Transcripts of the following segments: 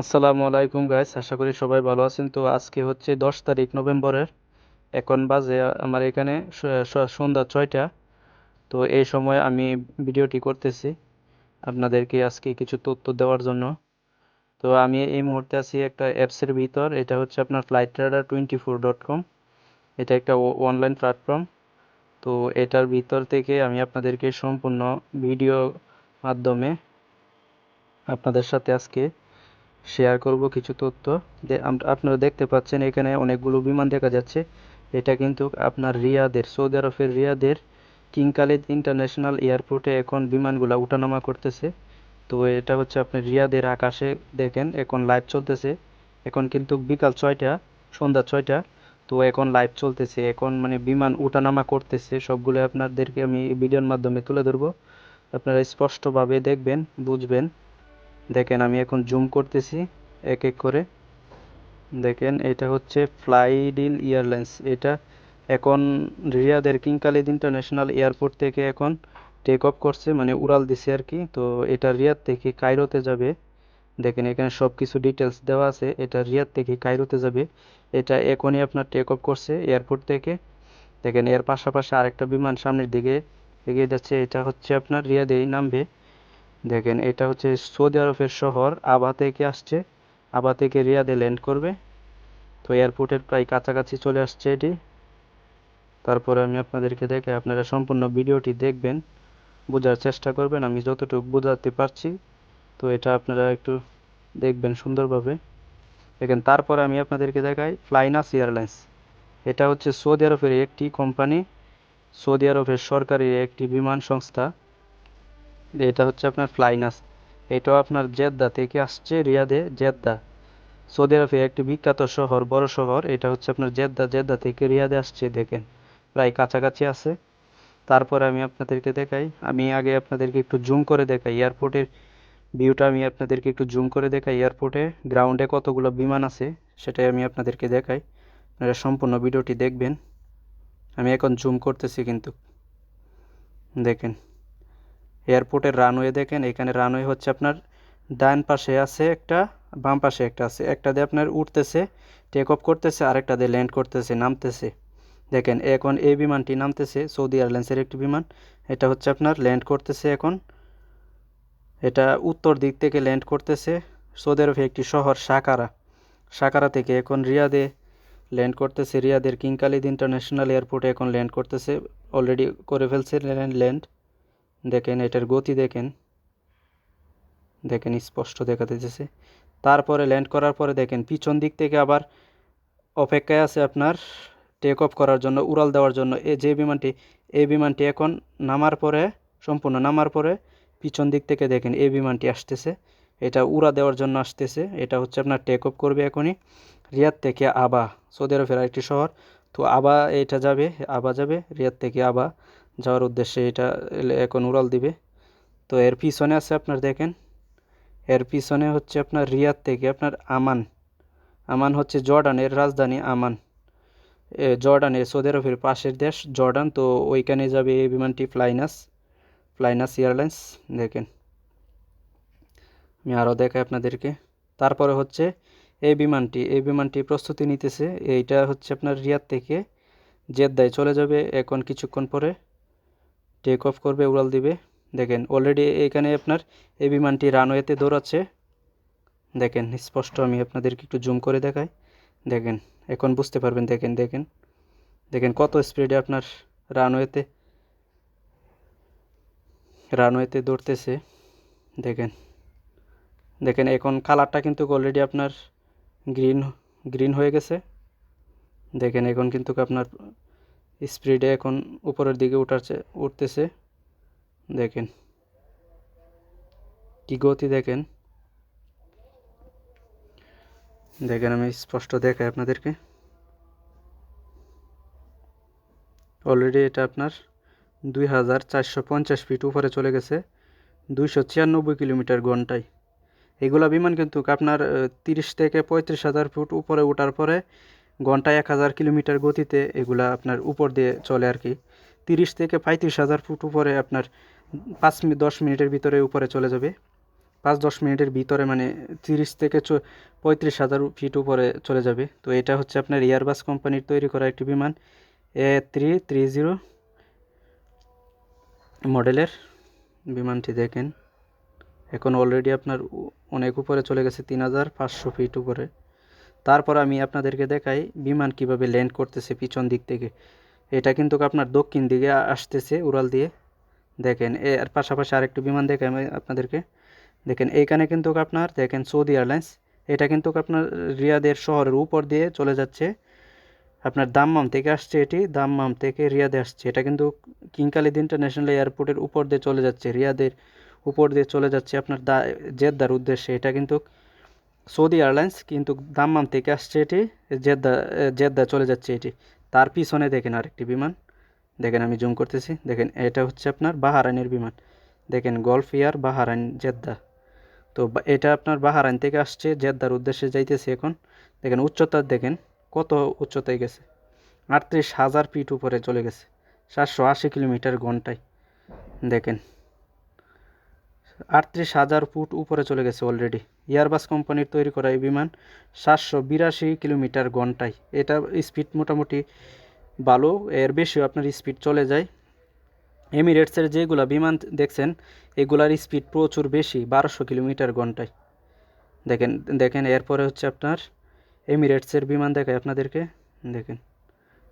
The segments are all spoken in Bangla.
আসসালামু আলাইকুম গাইস আশা করি সবাই ভালো আছেন। তো আজকে হচ্ছে দশ তারিখ নভেম্বরের, এখন বাজে আমার এখানে সন্ধ্যা ছয়টা। তো এই সময় আমি ভিডিওটি করতেছি আপনাদেরকে আজকে কিছু তথ্য দেওয়ার জন্য। তো আমি এই মুহূর্তে আছি একটা অ্যাপসের ভিতর, এটা হচ্ছে আপনার flight radar twenty four dot com এটা একটা অনলাইন প্ল্যাটফর্ম তো এটার ভিতর থেকে আমি আপনাদেরকে সম্পূর্ণ ভিডিও মাধ্যমে আপনাদের সাথে আজকে শেয়ার করব কিছু তথ্য। আপনারা দেখতে পাচ্ছেন এখানে অনেকগুলো বিমান দেখা যাচ্ছে। এটা কিন্তু আপনার রিয়াদের, সৌদি আরবের রিয়াদের কিং খালিদ ইন্টারন্যাশনাল এয়ারপোর্টে এখন বিমানগুলো উঠানামা করতেছে। তো এটা হচ্ছে আপনি রিয়াদের আকাশে দেখেন, এখন লাইভ চলতেছে। এখন কিন্তু বিকাল ছয়টা, সন্ধ্যা ছয়টা। তো এখন লাইভ চলতেছে, এখন মানে বিমান উঠানামা করতেছে। সবগুলো আপনাদেরকে আমি ভিডিওর মাধ্যমে তুলে ধরবো। আপনারা স্পষ্টভাবে দেখবেন, বুঝবেন। দেখেন, আমি এখন জুম করতেছি, এক এক করে। দেখেন, এটা হচ্ছে ফ্লাইডিল এয়ারলাইন্স এটা এখন রিয়াদের কিং খালিদ ইন্টারন্যাশনাল এয়ারপোর্ট থেকে এখন টেক অফ করছে মানে উড়াল দিছে আর কি। তো এটা রিয়াদ থেকে কায়রোতে যাবে। দেখেন, এখানে সব কিছু ডিটেলস দেওয়া আছে। এটা রিয়াদ থেকে কায়রোতে যাবে। এটা এখনই আপনার টেক অফ করছে এয়ারপোর্ট থেকে। দেখেন, এর পাশাপাশি আরেকটা বিমান সামনের দিকে এগিয়ে যাচ্ছে। এটা হচ্ছে আপনার রিয়াদেই নামবে। দেখেন, এটা হচ্ছে সৌদি আরবের শহর, আবা থেকে আসছে, আবা থেকে রিয়াদে ল্যান্ড করবে। তো এয়ারপোর্টের প্রায় কাছাকাছি চলে আসছে এটি। তারপরে আমি আপনাদেরকে দেখে আপনারা সম্পূর্ণ ভিডিওটি দেখবেন, বোঝার চেষ্টা করবেন, আমি যতটুকু বোঝাতে পারছি। তো এটা আপনারা একটু দেখবেন সুন্দরভাবে। দেখেন, তারপরে আমি আপনাদেরকে দেখাই, ফ্লাইনাস এয়ারলাইন্স। এটা হচ্ছে সৌদি আরবের একটি কোম্পানি, সৌদি আরবের সরকারি একটি বিমান সংস্থা। এটা হচ্ছে আপনার ফ্লাইনাস এটাও আপনার জেদ্দা থেকে আসছে রিয়াদে, জেদ্দা। সৌদি আরবের একটি বিখ্যাত শহর, বড় শহর। এটা হচ্ছে আপনার জেদ্দা জেদ্দা থেকে রিয়াদে আসছে, দেখেন। প্রায় কাছাকাছি আছে। তারপরে আমি আপনাদেরকে দেখাই। আমি আগে আপনাদেরকে একটু জুম করে দেখাই। এয়ারপোর্টের ভিউটা আমি আপনাদেরকে একটু জুম করে দেখাই। এয়ারপোর্টে গ্রাউন্ডে কতগুলো বিমান আছে, সেটাই আমি আপনাদেরকে দেখাই। আপনারা সম্পূর্ণ ভিডিওটি দেখবেন। আমি এখন জুম করতেছি কিন্তু। দেখেন। এয়ারপোর্টের রানওয়ে দেখেন, এখানে রানওয়ে হচ্ছে আপনার ডান পাশে আছে একটা, বাম পাশে একটা আছে। একটা দিয়ে আপনার উঠতেছে টেক অফ করতেছে, আরেকটা দিয়ে ল্যান্ড করতেছে, নামতেছে। দেখেন, এখন এই বিমানটি নামতেছে সৌদি এয়ারলাইন্সের একটি বিমান। এটা হচ্ছে আপনার ল্যান্ড করতেছে এখন। এটা উত্তর দিক থেকে ল্যান্ড করতেছে সৌদি আরবে একটি শহর, সাকারা। সাকারা থেকে এখন রিয়াদে ল্যান্ড করতেছে, রিয়াদের কিং খালিদ ইন্টারন্যাশনাল এয়ারপোর্টে এখন ল্যান্ড করতেছে অলরেডি করে ফেলছে ল্যান্ড দেখেন, এটার গতি দেখেন। দেখেন, স্পষ্ট দেখা দিতেছে তারপরে ল্যান্ড করার পরে দেখেন, পিছন দিক থেকে আবার অপেক্ষায় আছে আপনার টেক অফ করার জন্য, উড়াল দেওয়ার জন্য। এই যে বিমানটি, এই বিমানটি এখন নামার পরে, সম্পূর্ণ নামার পরে পিছন দিক থেকে দেখেন, এই বিমানটি আসতেছে। এটা উড়া দেওয়ার জন্য আসতেছে। এটা হচ্ছে আপনার টেক অফ করবে এখনই। রিয়াদ থেকে আবা, সৌদি আরবের একটি শহর। তো আবা, এটা যাবে, আবা যাবে, রিয়াদ থেকে আবা। যাওয়ার উদ্দেশ্যে এটা এখন উড়াল দিবে। তো এর পিছনে আছে আপনার দেখেন, এর পিছনে হচ্ছে আপনার রিয়াদ থেকে আপনার আমান। আমান হচ্ছে জর্ডানের রাজধানী আমান। জর্ডানের সৌদি আরবের পাশের দেশ জর্ডান, তো ওইখানে যাবে এই বিমানটি ফ্লাইনাস ফ্লাইনাস এয়ারলাইন্স, দেখেন। আমি আরও দেখাই আপনাদেরকে। তারপরে হচ্ছে এই বিমানটি এই বিমানটি প্রস্তুতি নিতেছে। এইটা হচ্ছে আপনার রিয়াদ থেকে জেদ্দায় চলে যাবে এখন কিছুক্ষণ পরে। টেক অফ করবে, উড়াল দিবে। দেখেন অলরেডি এখানে আপনার এই বিমানটি রানওয়েতে দৌড়াচ্ছে। দেখেন, স্পষ্ট আমি আপনাদেরকে একটু জুম করে দেখাই। দেখেন, এখন বুঝতে পারবেন, দেখেন দেখেন। দেখেন, কত স্পিডে আপনার রানওয়েতে রানওয়েতে দৌড়তেছে। দেখেন দেখেন, এখন কালারটা কিন্তু অলরেডি আপনার গ্রিন গ্রিন হয়ে গেছে। দেখেন, এখন কিন্তু আপনার স্পিডে এখন উপরের দিকে উঠাচ্ছে উঠতেছে। দেখেন। কি গতি দেখেন। দেখেন, আমি স্পষ্ট দেখাই আপনাদেরকে। অলরেডি এটা আপনার দুই হাজার চারশো পঞ্চাশ ফিট উপরে চলে গেছে, দুইশো ছিয়ানব্বই কিলোমিটার ঘন্টায়। এগুলা বিমান কিন্তু আপনার তিরিশ থেকে পঁয়ত্রিশ হাজার ফুট উপরে ওঠার পরে ঘন্টায় এক হাজার কিলোমিটার গতিতে এগুলা আপনার উপর দিয়ে চলে আর কি। তিরিশ থেকে পঁয়ত্রিশ হাজার ফুট উপরে আপনার পাঁচ দশ মিনিটের ভিতরে উপরে চলে যাবে। পাঁচ, দশ মিনিটের ভিতরে মানে তিরিশ থেকে পঁয়ত্রিশ হাজার ফিট উপরে চলে যাবে। তো এটা হচ্ছে আপনার এয়ারবাস কোম্পানির তৈরি করা একটি বিমান। এ থ্রি থ্রি জিরো মডেলের বিমানটি দেখেন। এখন অলরেডি আপনার অনেক উপরে চলে গেছে তিন হাজার পাঁচশো ফিট উপরে। তারপর আমি আপনাদেরকে দেখাই বিমান কীভাবে ল্যান্ড করতেছে পিছন দিক থেকে। এটা কিন্তু আপনার দক্ষিণ দিকে আসতেছে উড়াল দিয়ে। দেখেন, এর পাশাপাশি আরেকটি বিমান দেখে আমি আপনাদেরকে। দেখেন, এইখানে কিন্তু আপনার, দেখেন, সৌদি এয়ারলাইন্স। এটা কিন্তু আপনার রিয়াদের শহরের উপর দিয়ে চলে যাচ্ছে। আপনার দাম্মাম থেকে আসছে এটি, দাম্মাম থেকে রিয়াদে আসছে। এটা কিন্তু কিং খালিদ ইন্টারন্যাশনাল এয়ারপোর্টের উপর দিয়ে চলে যাচ্ছে, রিয়াদের উপর দিয়ে চলে যাচ্ছে আপনার দা, জেদ্দার উদ্দেশ্যে। এটা কিন্তু সৌদি এয়ারলাইন্স কিন্তু দাম্মাম থেকে আসছে এটি, জেদ্দা জেদ্দা চলে যাচ্ছে এটি। তার পিছনে দেখেন আরেকটি বিমান। দেখেন আমি জুম করতেছি। দেখেন, এটা হচ্ছে আপনার বাহারাইনের বিমান। দেখেন, গলফ এয়ার বাহারাইন জেদ্দা। তো এটা আপনার বাহারাইন থেকে আসছে, জেদ্দার উদ্দেশ্যে যাইতেছে এখন। দেখেন, উচ্চতা দেখেন, কত উচ্চতায় গেছে। আটত্রিশ হাজার ফিট উপরে চলে গেছে, সাতশো আশি কিলোমিটার ঘন্টায়। দেখেন আটত্রিশ হাজার ফুট উপরে চলে গেছে অলরেডি এয়ারবাস কোম্পানির তৈরি করা এই বিমান সাতশো বিরাশি কিলোমিটার ঘন্টায়। এটা স্পিড মোটামুটি ভালো, এর বেশিও আপনার স্পিড চলে যায়। এমিরেটসের যেগুলা বিমান দেখছেন, এগুলার স্পিড প্রচুর বেশি, বারোশো কিলোমিটার ঘন্টায়। দেখেন দেখেন, এরপরে হচ্ছে আপনার এমিরেটসের বিমান দেখায় আপনাদেরকে। দেখেন,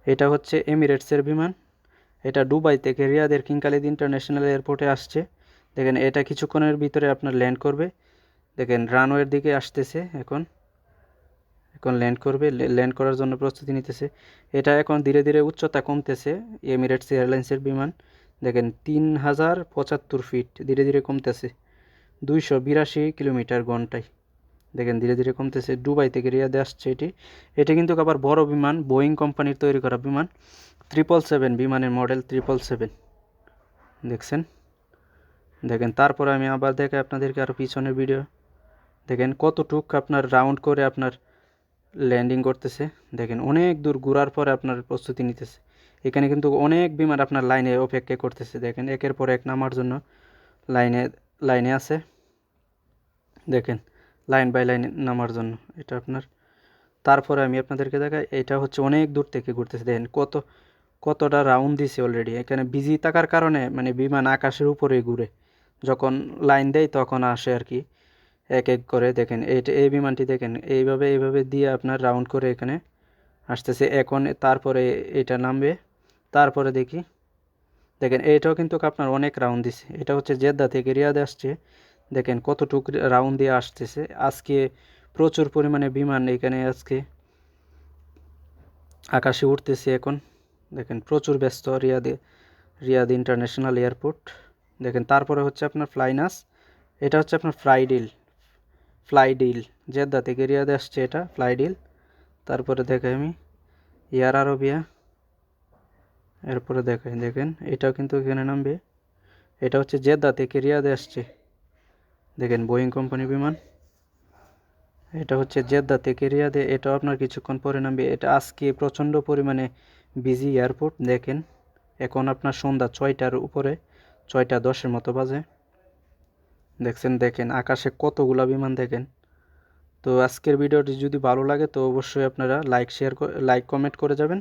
এটা হচ্ছে এমিরেটসের বিমান। এটা দুবাই থেকে রিয়াদের কিং খালিদ ইন্টারন্যাশনাল এয়ারপোর্টে আসছে। দেখেন, এটা কিছুক্ষণের ভিতরে আপনার ল্যান্ড করবে। দেখেন রানওয়ের দিকে আসতেছে এখন। এখন ল্যান্ড করবে ল্যান্ড করার জন্য প্রস্তুতি নিতেছে। এটা এখন ধীরে ধীরে উচ্চতা কমতেছে এমিরেটস এয়ারলাইন্সের বিমান। দেখেন, তিন হাজার পঁচাত্তর ফিট ধীরে ধীরে কমতেছে। দুইশো বিরাশি কিলোমিটার ঘন্টায়। দেখেন, ধীরে ধীরে কমতেছে। দুবাই থেকে রিয়াদে আসছে এটি। এটি কিন্তু আবার বড় বিমান বোয়িং কোম্পানির তৈরি করা বিমান। ট্রিপল সেভেন বিমানের মডেল ট্রিপল সেভেন দেখছেন? দেখেন, তারপর আমি আবার দেখে আপনাদেরকে আরও পিছনের ভিডিও দেখেন, কতটুক আপনার রাউন্ড করে আপনার ল্যান্ডিং করতেছে। দেখেন, অনেক দূর ঘোরার পরে আপনার প্রস্তুতি নিতেছে। এখানে কিন্তু অনেক বিমান আপনার লাইনে অপেক্ষা করতেছে। দেখেন, একের পর এক নামার জন্য লাইনে লাইনে আছে। দেখেন, লাইন বাই লাইন নামার জন্য এটা আপনার। তারপরে আমি আপনাদেরকে দেখাই, এটা হচ্ছে অনেক দূর থেকে ঘুরতেছে। দেখেন, কত, কতটা রাউন্ড দিছে অলরেডি এখানে বিজি থাকার কারণে মানে বিমান আকাশের উপরেই ঘুরে। যখন লাইন দেয় তখন আসে আর কি। এক এক করে দেখেন এইটা এই বিমানটি দেখেন, এইভাবে এইভাবে দিয়ে আপনার রাউন্ড করে এখানে আসতেছে। এখন তারপরে এটা নামবে, তারপরে দেখি। দেখেন এইটাও কিন্তু আপনার অনেক রাউন্ড দিছে। এটা হচ্ছে জেদ্দা থেকে রিয়াদে আসছে। দেখেন, কতটুক রাউন্ড দিয়ে আসতেছে। আজকে প্রচুর পরিমাণে বিমান এখানে আজকে আকাশে উঠতেছে এখন। দেখেন, প্রচুর ব্যস্ত রিয়াদে, রিয়াদ ইন্টারন্যাশনাল এয়ারপোর্ট দেখেন, তারপরে হচ্ছে আপনার ফ্লাইনাস এটা হচ্ছে আপনার ফ্লাইডিল ফ্লাইডিল জেদ্দা থেকে রিয়াদে আসছে এটা ফ্লাইডিল তারপরে দেখাই আমি এয়ার আরবিয়া। এরপরে দেখাই, দেখেন, এটাও কিন্তু এখানে নামবে। এটা হচ্ছে জেদ্দা থেকে রিয়াদে আসছে। দেখেন বোয়িং কোম্পানি বিমান। এটা হচ্ছে জেদ্দা থেকে রিয়াদে, এটাও আপনার কিছুক্ষণ পরে নামবে। এটা আজকে প্রচণ্ড পরিমাণে বিজি এয়ারপোর্ট দেখেন। এখন আপনার সন্ধ্যা ছয়টার উপরে। ছয়টা দশের মতো বাজে। দেখছেন, দেখেন, আকাশে কতগুলা বিমান দেখেন। তো আজকের ভিডিওটি যদি ভালো লাগে, তো অবশ্যই আপনারা লাইক শেয়ার লাইক কমেন্ট করে যাবেন।